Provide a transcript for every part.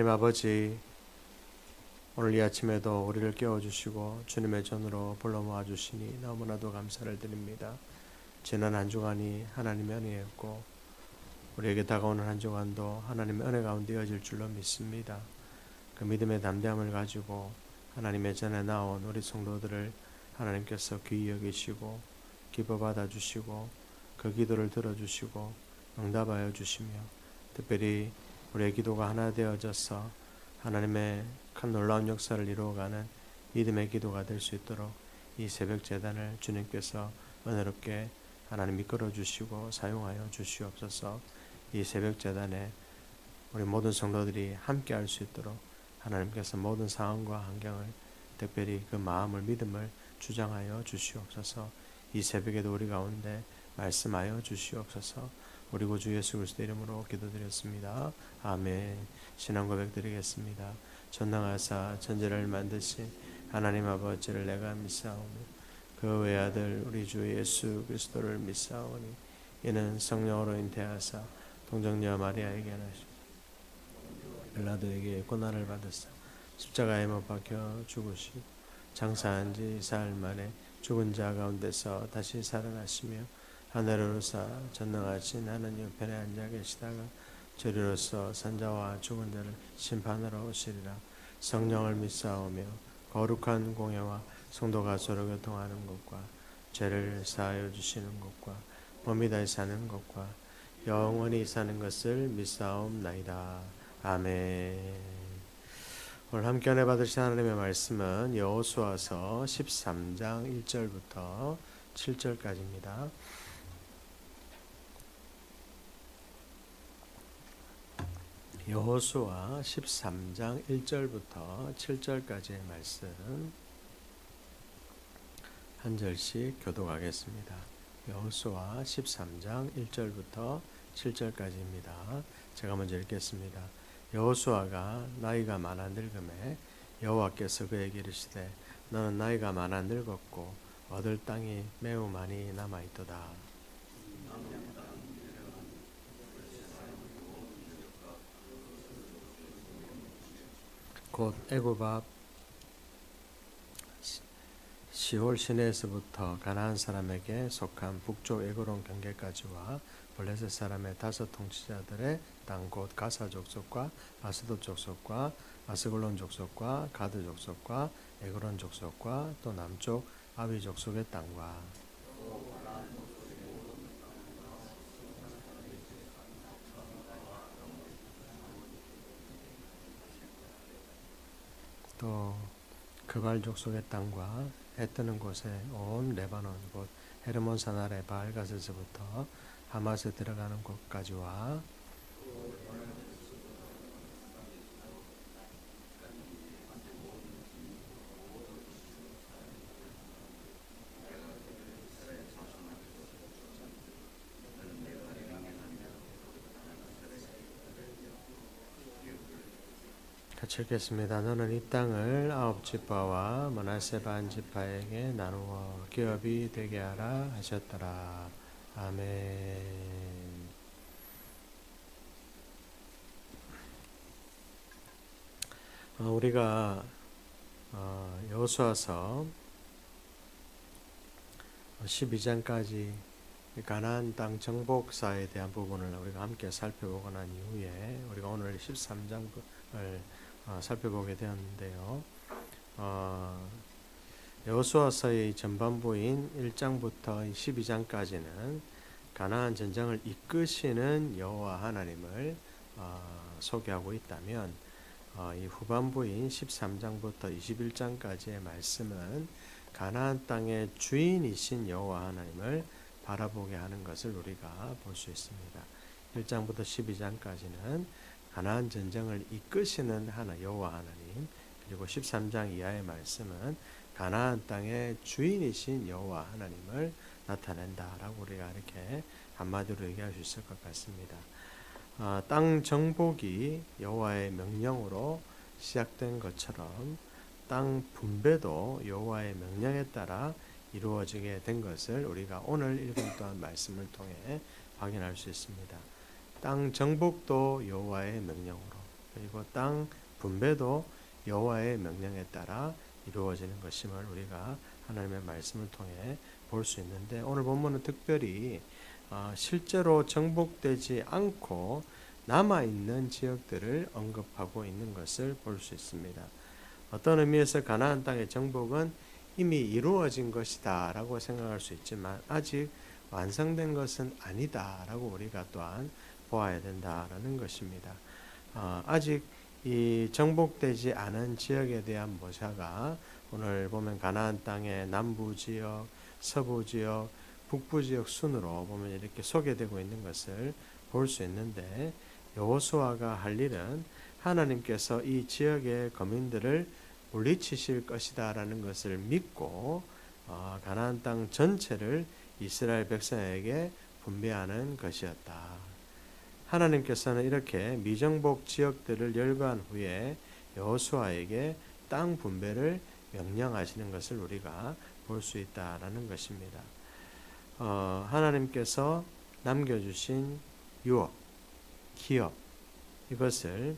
하나님 아버지, 오늘 이 아침에도 우리를 깨워주시고 주님의 전으로 불러 모아주시니 너무나도 감사를 드립니다. 지난 한 주간이 하나님의 은혜였고 우리에게 다가오는 한 주간도 하나님의 은혜 가운데 이어질 줄로 믿습니다. 그 믿음의 담대함을 가지고 하나님의 전에 나온 우리 성도들을 하나님께서 귀히 여기시고 기뻐 받아주시고 그 기도를 들어주시고 응답하여 주시며 특별히 우리의 기도가 하나 되어져서 하나님의 큰 놀라운 역사를 이루어가는 믿음의 기도가 될 수 있도록 이 새벽 재단을 주님께서 은혜롭게 하나님 이끌어 주시고 사용하여 주시옵소서. 이 새벽 재단에 우리 모든 성도들이 함께 할 수 있도록 하나님께서 모든 상황과 환경을 특별히 그 마음을 믿음을 주장하여 주시옵소서. 이 새벽에도 우리 가운데 말씀하여 주시옵소서. 우리 구주 예수 그리스도 이름으로 기도드렸습니다. 아멘. 신앙 고백 드리겠습니다. 전능하사 천지를 만드신 하나님 아버지를 내가 믿사오며 그 외아들 우리 주 예수 그리스도를 믿사오니 이는 성령으로 잉태하사 동정녀 마리아에게 나시 빌라도에게 고난을 받으사 십자가에 못 박혀 죽으시고 장사한 지 사흘 만에 죽은 자 가운데서 다시 살아나시며 오르사 전능하신 하나님 옆에 앉아 계시다가 저리로서 산자와 죽은 자를 심판하러 오시리라. 성령을 믿사오며 거룩한 공예와 성도가 서로 교통하는 것과 죄를 사하여 주시는 것과 몸이 다시 사는 것과 영원히 사는 것을 믿사옵나이다. 아멘. 오늘 함께 은혜 받으신 하나님의 말씀은 여호수아서 13장 1절부터 7절까지입니다. 여호수아 13장 1절부터 7절까지의 말씀 한 절씩 교독하겠습니다. 여호수아 13장 1절부터 7절까지입니다. 제가 먼저 읽겠습니다. 여호수아가 나이가 많아 늙음에 여호와께서 그에게 이르시되 너는 나이가 많아 늙었고 얻을 땅이 매우 많이 남아 있도다. 곧 애굽 앞 시- 시홀 시내에서부터 가나안 사람에게 속한 북쪽 에그론 경계까지와 블레셋 사람의 다섯 통치자들의 땅 곧 가사 족속과 아스도 족속과 아스글론 족속과 가드 족속과 에그론 족속과 또 남쪽 아위 족속의 땅과 또 그발 족 속의 땅과 해 뜨는 곳에 온 레바논 곧 헤르몬 산 아래 바알가스에서부터 하맛에 들어가는 곳까지와 같이 읽겠습니다. 너는 이 땅을 아홉 지파와 머나세 반 지파에게 나누어 기업이 되게 하라 하셨더라. 아멘. 어, 우리가 어, 여호수아서 12장까지 가나안 땅 정복사에 대한 부분을 우리가 함께 살펴보고 난 이후에 우리가 오늘 13장을 어, 살펴보게 되었는데요. 어, 여호수아서의 전반부인 1장부터 12장까지는 가나안 전쟁을 이끄시는 여호와 하나님을 어, 소개하고 있다면 어, 이 후반부인 13장부터 21장까지의 말씀은 가나안 땅의 주인이신 여호와 하나님을 바라보게 하는 것을 우리가 볼 수 있습니다. 1장부터 12장까지는 가나안 전쟁을 이끄시는 하나 여호와 하나님 그리고 13장 이하의 말씀은 가나안 땅의 주인이신 여호와 하나님을 나타낸다라고 우리가 이렇게 한마디로 얘기할 수 있을 것 같습니다. 아, 땅 정복이 여호와의 명령으로 시작된 것처럼 땅 분배도 여호와의 명령에 따라 이루어지게 된 것을 우리가 오늘 읽은 또한 말씀을 통해 확인할 수 있습니다. 땅 정복도 여호와의 명령으로 그리고 땅 분배도 여호와의 명령에 따라 이루어지는 것임을 우리가 하나님의 말씀을 통해 볼 수 있는데 오늘 본문은 특별히 어, 실제로 정복되지 않고 남아 있는 지역들을 언급하고 있는 것을 볼 수 있습니다. 어떤 의미에서 가나안 땅의 정복은 이미 이루어진 것이다라고 생각할 수 있지만 아직 완성된 것은 아니다라고 우리가 또한 보아야 된다라는 것입니다. 어, 아직 이 정복되지 않은 지역에 대한 묘사가 오늘 보면 가나안 땅의 남부 지역, 서부 지역, 북부 지역 순으로 보면 이렇게 소개되고 있는 것을 볼 수 있는데 여호수아가 할 일은 하나님께서 이 지역의 거민들을 물리치실 것이다라는 것을 믿고 어, 가나안 땅 전체를 이스라엘 백성에게 분배하는 것이었다. 하나님께서는 이렇게 미정복 지역들을 열거한 후에 여호수아에게 땅 분배를 명령하시는 것을 우리가 볼 수 있다라는 것입니다. 어, 하나님께서 남겨주신 유업, 기업 이것을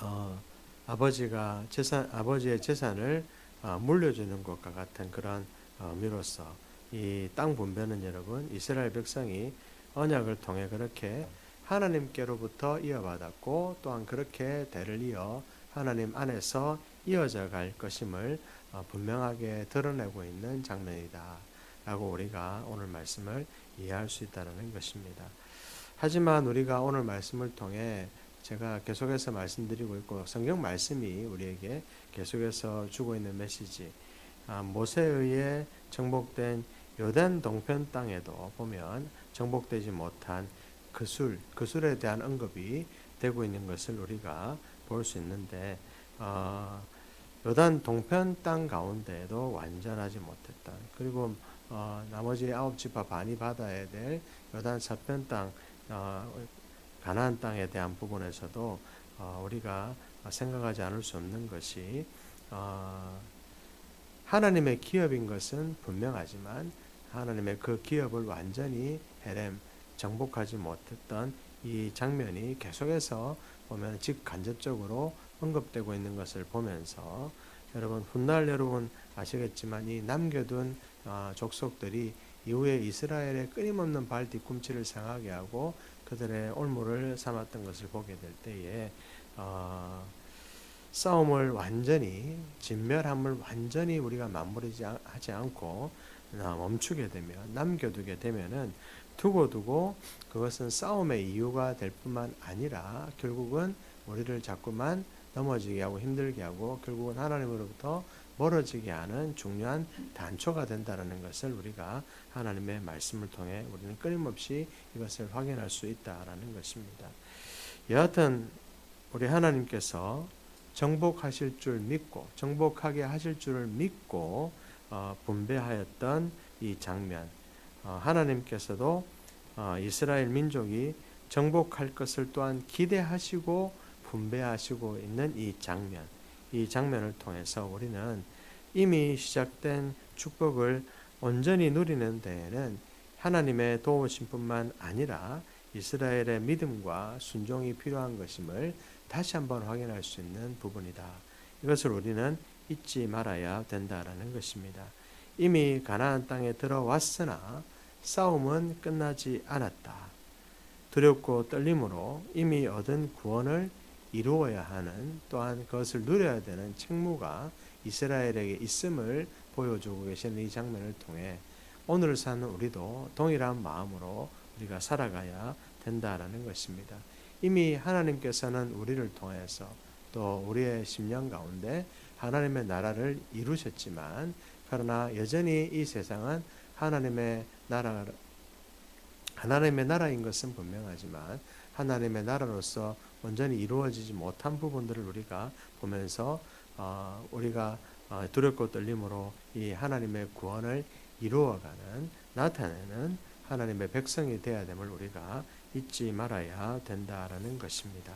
어, 아버지가 재산, 아버지의 재산을 어, 물려주는 것과 같은 그런 어, 의미로서 이 땅 분배는 여러분 이스라엘 백성이 언약을 통해 그렇게 하나님께로부터 이어받았고 또한 그렇게 대를 이어 하나님 안에서 이어져 갈 것임을 어, 분명하게 드러내고 있는 장면이다. 라고 우리가 오늘 말씀을 이해할 수 있다는 것입니다. 하지만 우리가 오늘 말씀을 통해 제가 계속해서 말씀드리고 있고 성경 말씀이 우리에게 계속해서 주고 있는 메시지 아, 모세에 의해 정복된 요단 동편 땅에도 보면 정복되지 못한 그 술, 그 술에 대한 언급이 되고 있는 것을 우리가 볼 수 있는데 어, 요단 동편 땅 가운데에도 완전하지 못했다. 그리고 어, 나머지 아홉 지파 반이 받아야 될 요단 서편 땅 어, 가나안 땅에 대한 부분에서도 어, 우리가 생각하지 않을 수 없는 것이 어, 하나님의 기업인 것은 분명하지만 하나님의 그 기업을 완전히 헤렘 정복하지 못했던 이 장면이 계속해서 보면 직간접적으로 언급되고 있는 것을 보면서 여러분 훗날 여러분 아시겠지만 이 남겨둔 어, 족속들이 이후에 이스라엘의 끊임없는 발 뒤꿈치를 상하게 하고 그들의 올무를 삼았던 것을 보게 될 때에 어, 싸움을 완전히 진멸함을 완전히 우리가 마무리하지 않고 어, 멈추게 되면 남겨두게 되면은 두고 두고 그것은 싸움의 이유가 될 뿐만 아니라 결국은 우리를 자꾸만 넘어지게 하고 힘들게 하고 결국은 하나님으로부터 멀어지게 하는 중요한 단초가 된다는 것을 우리가 하나님의 말씀을 통해 우리는 끊임없이 이것을 확인할 수 있다라는 것입니다. 여하튼 우리 하나님께서 정복하실 줄 믿고 정복하게 하실 줄을 믿고 어, 분배하였던 이 장면 어, 하나님께서도 어, 이스라엘 민족이 정복할 것을 또한 기대하시고 분배하시고 있는 이 장면 이 장면을 통해서 우리는 이미 시작된 축복을 온전히 누리는 데에는 하나님의 도우심뿐만 아니라 이스라엘의 믿음과 순종이 필요한 것임을 다시 한번 확인할 수 있는 부분이다. 이것을 우리는 잊지 말아야 된다라는 것입니다. 이미 가나안 땅에 들어왔으나 싸움은 끝나지 않았다. 두렵고 떨림으로 이미 얻은 구원을 이루어야 하는 또한 그것을 누려야 되는 책무가 이스라엘에게 있음을 보여주고 계시는 이 장면을 통해 오늘 사는 우리도 동일한 마음으로 우리가 살아가야 된다라는 것입니다. 이미 하나님께서는 우리를 통해서 또 우리의 심령 가운데 하나님의 나라를 이루셨지만 그러나 여전히 이 세상은 하나님의 나라 하나님의 나라인 것은 분명하지만 하나님의 나라로서 온전히 이루어지지 못한 부분들을 우리가 보면서 어, 우리가 어, 두렵고 떨림으로 이 하나님의 구원을 이루어가는 나타내는 하나님의 백성이 되어야 됨을 우리가 잊지 말아야 된다라는 것입니다.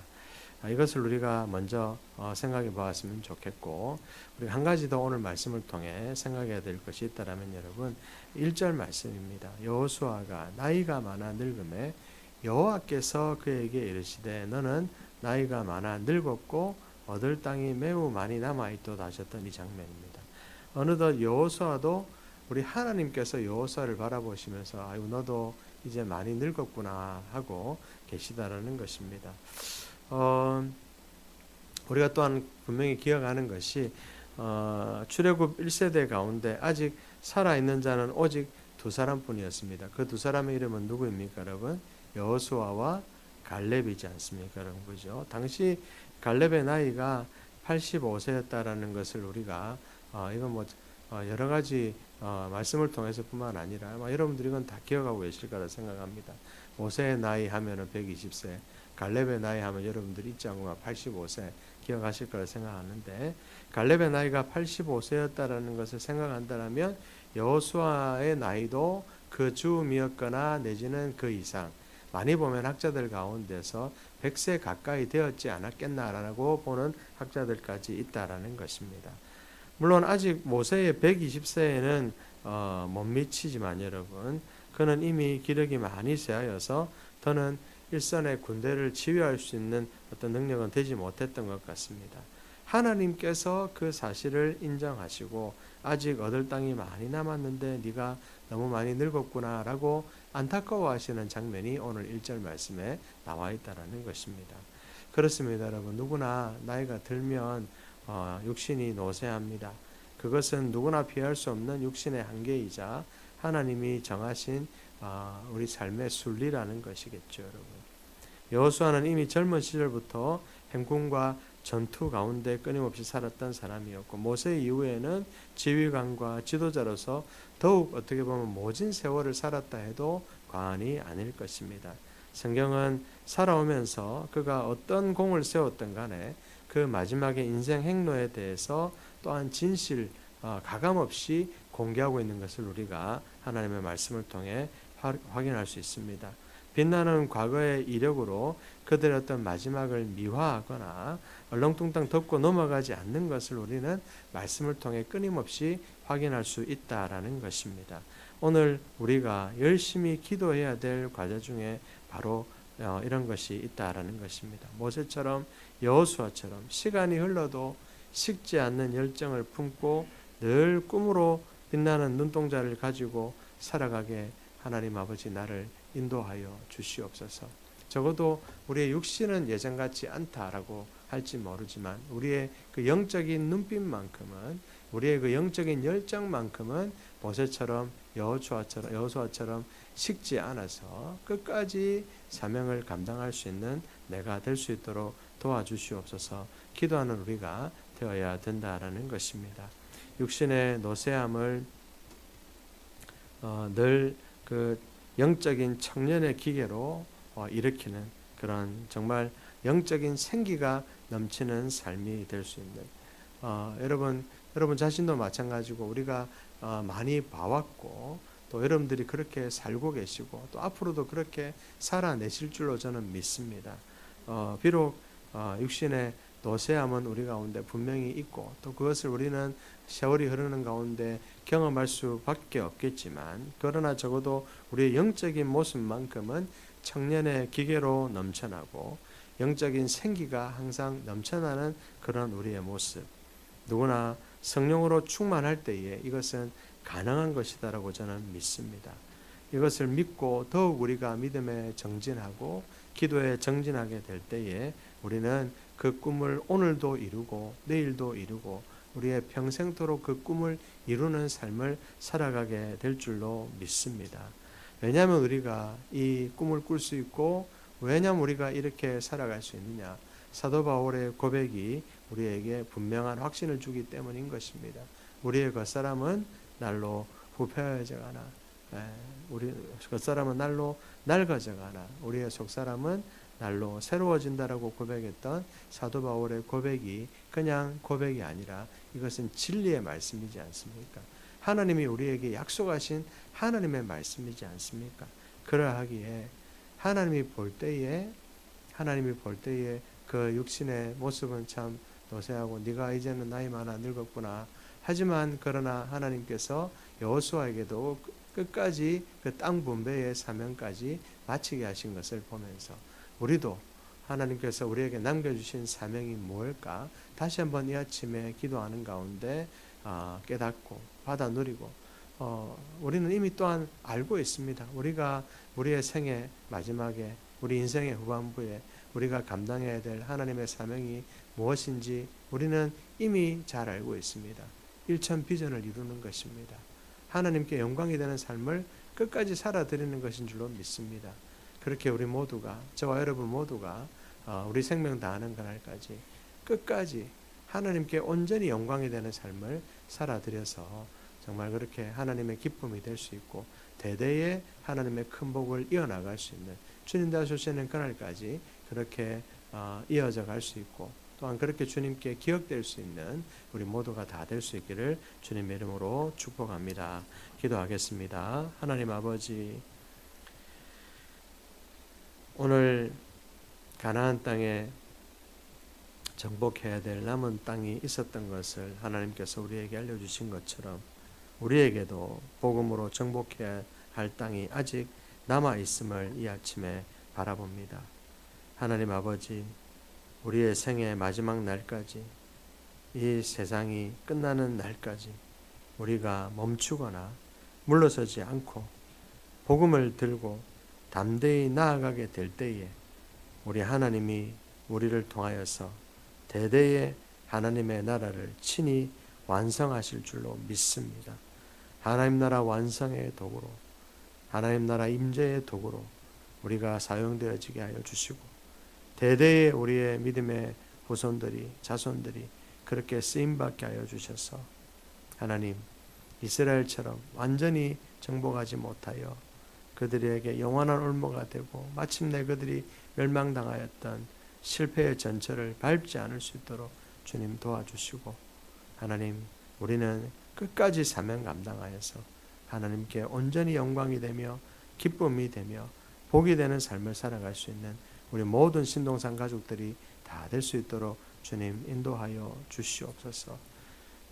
아, 이것을 우리가 먼저 어, 생각해 보았으면 좋겠고 우리 한 가지 더 오늘 말씀을 통해 생각해야 될 것이 있다라면 여러분 1절 말씀입니다. 여호수아가 나이가 많아 늙음에 여호와께서 그에게 이르시되 너는 나이가 많아 늙었고 얻을 땅이 매우 많이 남아 있도다 하셨던 이 장면입니다. 어느덧 여호수아도 우리 하나님께서 여호수아를 바라보시면서 아유 너도 이제 많이 늙었구나 하고 계시다라는 것입니다. 어, 우리가 또한 분명히 기억하는 것이 어, 출애굽 1세대 가운데 아직 살아 있는 자는 오직 두 사람뿐이었습니다. 그 두 사람의 이름은 누구입니까, 여러분? 여호수아와 갈렙이지 않습니까, 여러분 그죠? 당시 갈렙의 나이가 85세였다라는 것을 우리가 어, 이건 뭐 어, 여러 가지 어, 말씀을 통해서뿐만 아니라 아마 여러분들이 이건 다 기억하고 계실 거라 생각합니다. 모세의 나이 하면은 120세, 갈렙의 나이 하면 잊지 않고 85세 기억하실 거라 생각하는데 갈렙의 나이가 85세였다라는 것을 생각한다면 여호수아의 나이도 그 즈음이었거나 내지는 그 이상 많이 보면 학자들 가운데서 100세 가까이 되었지 않았겠나라고 보는 학자들까지 있다라는 것입니다. 물론 아직 모세의 120세에는 어, 못 미치지만 여러분 그는 이미 기력이 많이 쇠하여서 더는 일선의 군대를 지휘할 수 있는 어떤 능력은 되지 못했던 것 같습니다. 하나님께서 그 사실을 인정하시고 아직 얻을 땅이 많이 남았는데 네가 너무 많이 늙었구나라고 안타까워하시는 장면이 오늘 1절 말씀에 나와 있다라는 것입니다. 그렇습니다, 여러분. 누구나 나이가 들면 어, 육신이 노쇠합니다. 그것은 누구나 피할 수 없는 육신의 한계이자 하나님이 정하신 어, 우리 삶의 순리라는 것이겠죠, 여러분. 여호수아는 이미 젊은 시절부터 행군과 전투 가운데 끊임없이 살았던 사람이었고 모세 이후에는 지휘관과 지도자로서 더욱 어떻게 보면 모진 세월을 살았다 해도 과언이 아닐 것입니다. 성경은 살아오면서 그가 어떤 공을 세웠던 간에 그 마지막의 인생 행로에 대해서 또한 진실 어, 가감 없이 공개하고 있는 것을 우리가 하나님의 말씀을 통해 확인할 수 있습니다. 빛나는 과거의 이력으로 그들의 어떤 마지막을 미화하거나 얼렁뚱땅 덮고 넘어가지 않는 것을 우리는 말씀을 통해 끊임없이 확인할 수 있다라는 것입니다. 오늘 우리가 열심히 기도해야 될 과제 중에 바로 어, 이런 것이 있다라는 것입니다. 모세처럼 여호수아처럼 시간이 흘러도 식지 않는 열정을 품고 늘 꿈으로 빛나는 눈동자를 가지고 살아가게 하나님 아버지 나를 인도하여 주시옵소서. 적어도 우리의 육신은 예전 같지 않다라고 할지 모르지만 우리의 그 영적인 눈빛만큼은 우리의 그 영적인 열정만큼은 모세처럼 여호수아처럼 여호수아처럼 식지 않아서 끝까지 사명을 감당할 수 있는 내가 될 수 있도록 도와주시옵소서. 기도하는 우리가 되어야 된다라는 것입니다. 육신의 노쇠함을 어, 늘 그 영적인 청년의 기계로 어, 일으키는 그런 정말 영적인 생기가 넘치는 삶이 될 수 있는 어, 여러분 여러분 자신도 마찬가지고 우리가 어, 많이 봐왔고 또 여러분들이 그렇게 살고 계시고 또 앞으로도 그렇게 살아내실 줄로 저는 믿습니다. 어, 비록 어, 육신의 노쇠함은 우리 가운데 분명히 있고 또 그것을 우리는 세월이 흐르는 가운데 경험할 수밖에 없겠지만 그러나 적어도 우리의 영적인 모습만큼은 청년의 기계로 넘쳐나고 영적인 생기가 항상 넘쳐나는 그런 우리의 모습 누구나 성령으로 충만할 때에 이것은 가능한 것이다라고 저는 믿습니다. 이것을 믿고 더욱 우리가 믿음에 정진하고 기도에 정진하게 될 때에 우리는 그 꿈을 오늘도 이루고 내일도 이루고 우리의 평생토록 그 꿈을 이루는 삶을 살아가게 될 줄로 믿습니다. 왜냐하면 우리가 이 꿈을 꿀 수 있고 왜냐하면 우리가 이렇게 살아갈 수 있느냐 사도 바울의 고백이 우리에게 분명한 확신을 주기 때문인 것입니다. 우리의 겉사람은 날로 부패해져가나 우리 겉사람은 날로 낡아져가나 우리의 속사람은 날로 새로워진다라고 고백했던 사도 바울의 고백이 그냥 고백이 아니라 이것은 진리의 말씀이지 않습니까? 하나님이 우리에게 약속하신 하나님의 말씀이지 않습니까? 그러하기에 하나님이 볼 때에 하나님이 볼 때에 그 육신의 모습은 참 노쇠하고 네가 이제는 나이 많아 늙었구나. 하지만 그러나 하나님께서 여호수아에게도 끝까지 그 땅 분배의 사명까지 마치게 하신 것을 보면서 우리도 하나님께서 우리에게 남겨주신 사명이 뭘까? 다시 한번 이 아침에 기도하는 가운데 아, 깨닫고 받아 누리고 어, 우리는 이미 또한 알고 있습니다. 우리가 우리의 생애 마지막에 우리 인생의 후반부에 우리가 감당해야 될 하나님의 사명이 무엇인지 우리는 이미 잘 알고 있습니다. 일천 비전을 이루는 것입니다. 하나님께 영광이 되는 삶을 끝까지 살아드리는 것인 줄로 믿습니다. 그렇게 우리 모두가 저와 여러분 모두가 어, 우리 생명 다하는 그날까지 끝까지 하나님께 온전히 영광이 되는 삶을 살아드려서 정말 그렇게 하나님의 기쁨이 될 수 있고 대대에 하나님의 큰 복을 이어나갈 수 있는 주님 다주시는 그날까지 그렇게 어, 이어져 갈 수 있고 또한 그렇게 주님께 기억될 수 있는 우리 모두가 다 될 수 있기를 주님의 이름으로 축복합니다. 기도하겠습니다. 하나님 아버지 오늘 가나안 땅에 정복해야 될 남은 땅이 있었던 것을 하나님께서 우리에게 알려주신 것처럼 우리에게도 복음으로 정복해야 할 땅이 아직 남아 있음을 이 아침에 바라봅니다. 하나님 아버지, 우리의 생의 마지막 날까지 이 세상이 끝나는 날까지 우리가 멈추거나 물러서지 않고 복음을 들고 담대히 나아가게 될 때에 우리 하나님이 우리를 통하여서 대대의 하나님의 나라를 친히 완성하실 줄로 믿습니다. 하나님 나라 완성의 도구로 하나님 나라 임재의 도구로 우리가 사용되어지게 하여 주시고 대대의 우리의 믿음의 후손들이 자손들이 그렇게 쓰임 받게 하여 주셔서 하나님 이스라엘처럼 완전히 정복하지 못하여 그들에게 영원한 올무가 되고 마침내 그들이 멸망당하였던 실패의 전철을 밟지 않을 수 있도록 주님 도와주시고 하나님 우리는 끝까지 사명 감당하여서 하나님께 온전히 영광이 되며 기쁨이 되며 복이 되는 삶을 살아갈 수 있는 우리 모든 신동산 가족들이 다 될 수 있도록 주님 인도하여 주시옵소서.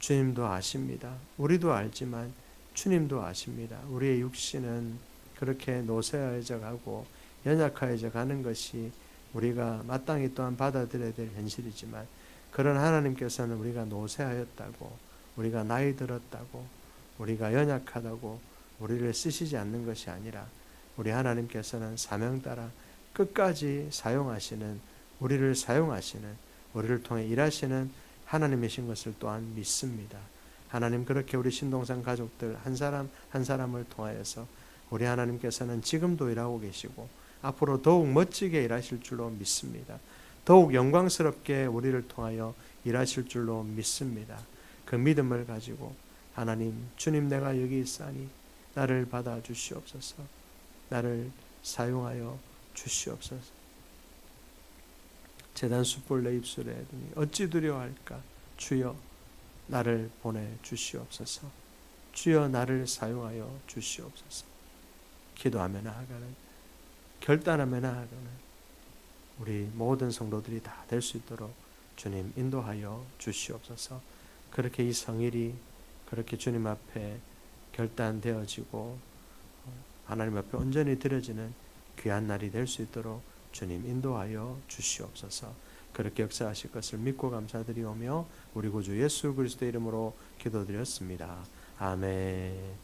주님도 아십니다. 우리도 알지만 주님도 아십니다. 우리의 육신은 그렇게 노쇠해져 가고 연약해져 가는 것이 우리가 마땅히 또한 받아들여야 될 현실이지만 그런 하나님께서는 우리가 노쇠하였다고 우리가 나이 들었다고 우리가 연약하다고 우리를 쓰시지 않는 것이 아니라 우리 하나님께서는 사명 따라 끝까지 사용하시는 우리를 사용하시는 우리를 통해 일하시는 하나님이신 것을 또한 믿습니다. 하나님 그렇게 우리 신동산 가족들 한 사람 한 사람을 통하여서 우리 하나님께서는 지금도 일하고 계시고 앞으로 더욱 멋지게 일하실 줄로 믿습니다. 더욱 영광스럽게 우리를 통하여 일하실 줄로 믿습니다. 그 믿음을 가지고 하나님 주님 내가 여기 있사니 나를 받아 주시옵소서. 나를 사용하여 주시옵소서. 재단 숯불 내 입술에 두니 어찌 두려워할까? 주여 나를 보내 주시옵소서. 주여 나를 사용하여 주시옵소서. 기도하며 나아가는 결단하며 나아가는 우리 모든 성도들이 다 될 수 있도록 주님 인도하여 주시옵소서. 그렇게 이 성일이 그렇게 주님 앞에 결단되어지고 하나님 앞에 온전히 드려지는 귀한 날이 될 수 있도록 주님 인도하여 주시옵소서. 그렇게 역사하실 것을 믿고 감사드리오며 우리 구주 예수 그리스도 이름으로 기도드렸습니다. 아멘.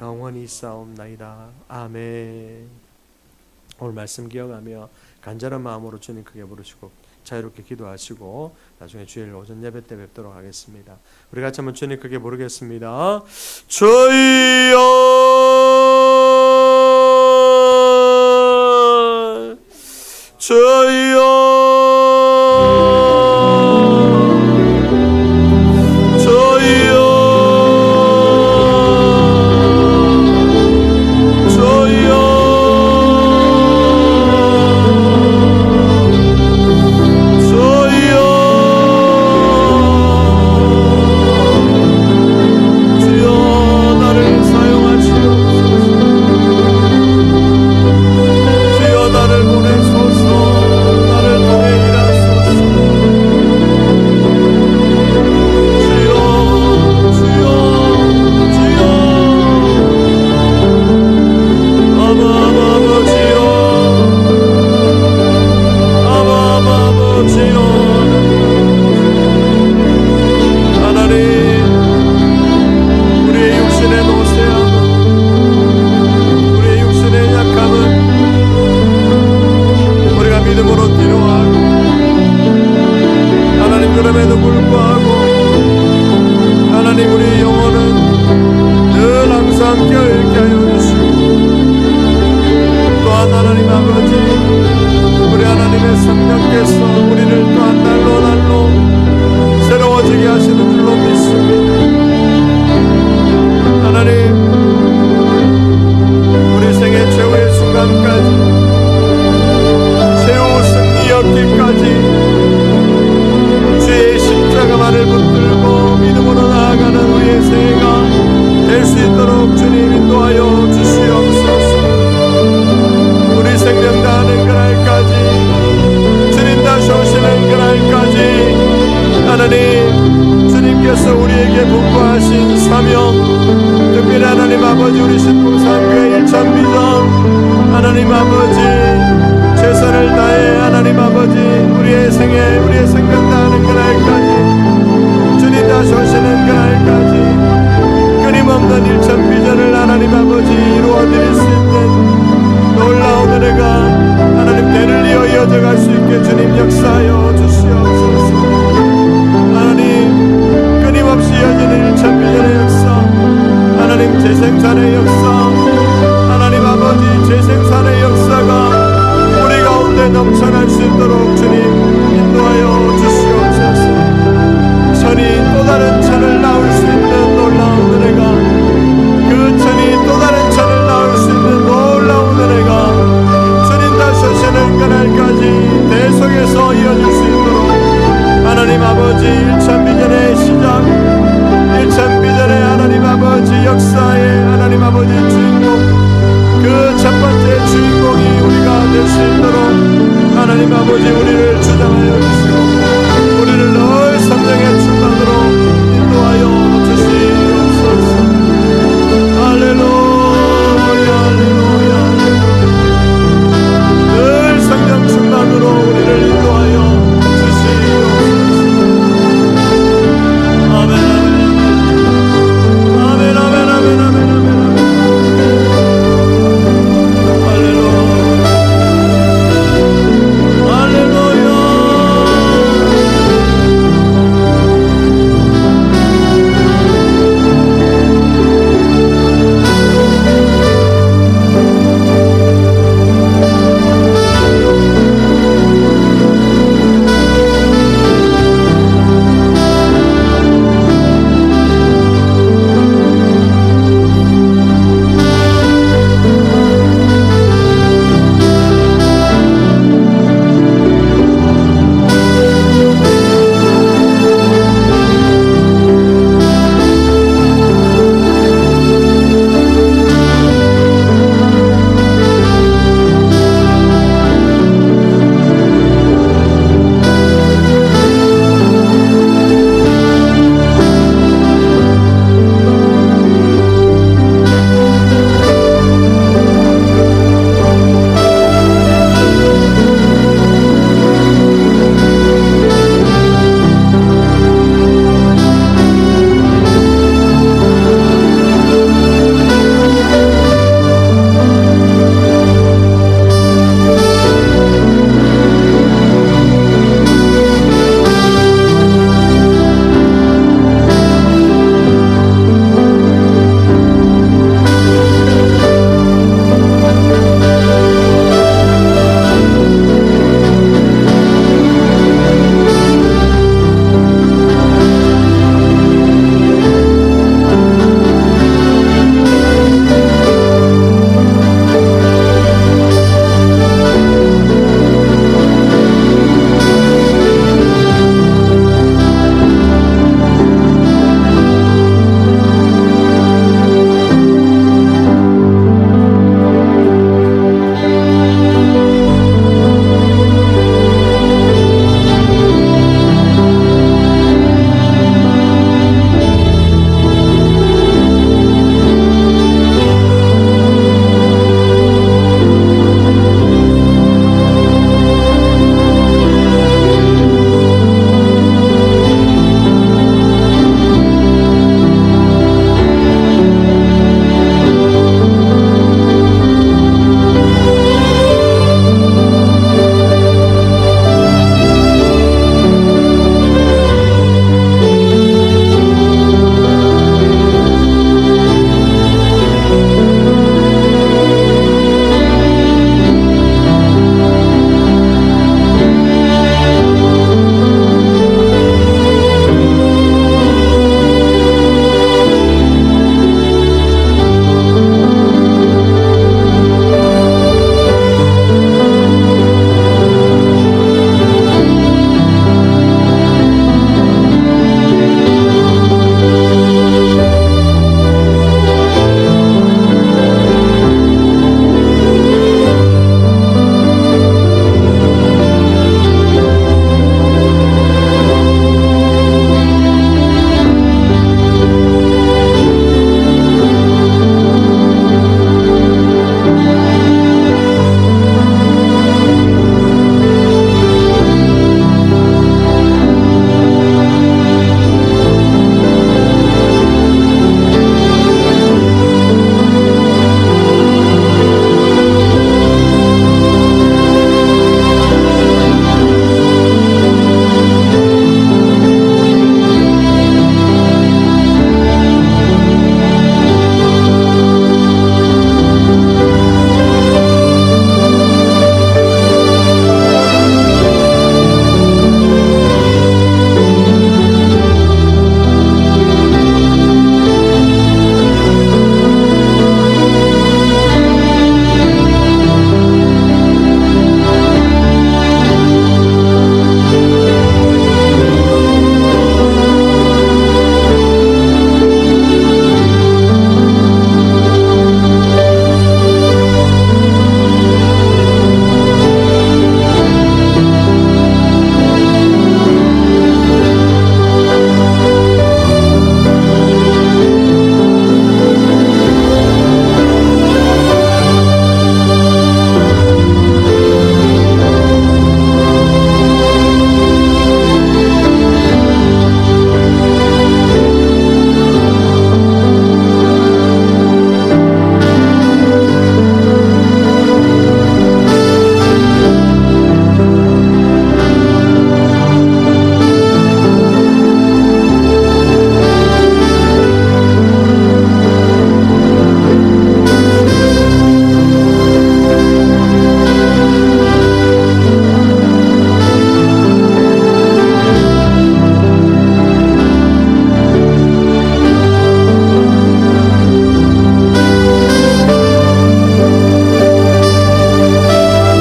영원히 싸움나이다 아멘 오늘 말씀 기억하며 간절한 마음으로 주님 크게 부르시고 자유롭게 기도하시고 나중에 주일 오전 예배 때 뵙도록 하겠습니다. 우리 같이 한번 주님 크게 부르겠습니다. 주여 주여